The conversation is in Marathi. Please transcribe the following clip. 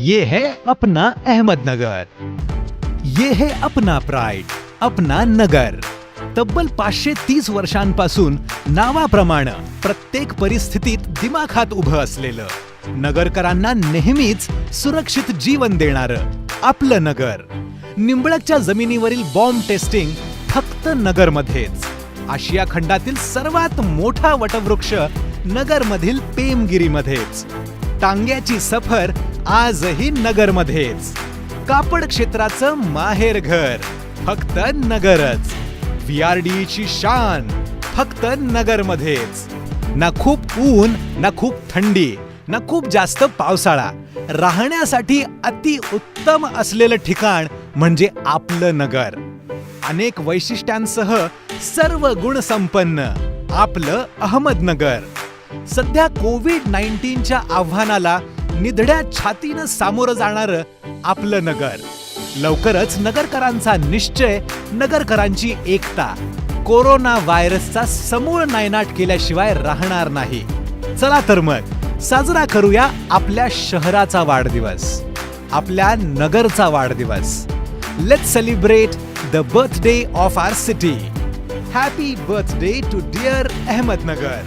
ये है अपना अहमदनगर। ये है अपना प्राइड अपना नगर। तब्बल पाचशे तीस वर्षांपासून नावाप्रमाणे प्रत्येक परिस्थितीत दिमाखात उभं असलेलं नगरकरांना नेहमीच सुरक्षित जीवन देणारं आपलं नगर. निंबळकच्या जमिनीवरील बॉम्ब टेस्टिंग फक्त नगरमध्येच. आशिया खंडातील सर्वात मोठा वटवृक्ष नगरमधील पेमगिरीमध्येच. टांग्याची सफर आजही नगरमध्येच. कापड क्षेत्राचं माहेर घर फक्त नगरच. VRD ची शान फक्त नगरमध्येच. ना खूप ऊन ना खूप थंडी ना खूप जास्त पावसाळा. राहण्यासाठी अति उत्तम असलेलं ठिकाण म्हणजे आपलं नगर. अनेक वैशिष्ट्यांसह सर्व गुण संपन्न आपलं अहमदनगर. सध्या कोविड नाईन्टीनच्या आव्हानाला निधड्या छातीनं सामोरं जाणारं आपलं नगर. लवकरच नगरकरांचा निश्चय नगरकरांची एकता. कोरोना व्हायरसचा समूळ नायनाट केल्याशिवाय राहणार नाही. चला तर मग साजरा करूया आपल्या शहराचा वाढदिवस. आपल्या नगरचा वाढदिवस. Let celebrate the birthday of our city happy birthday to dear Ahmednagar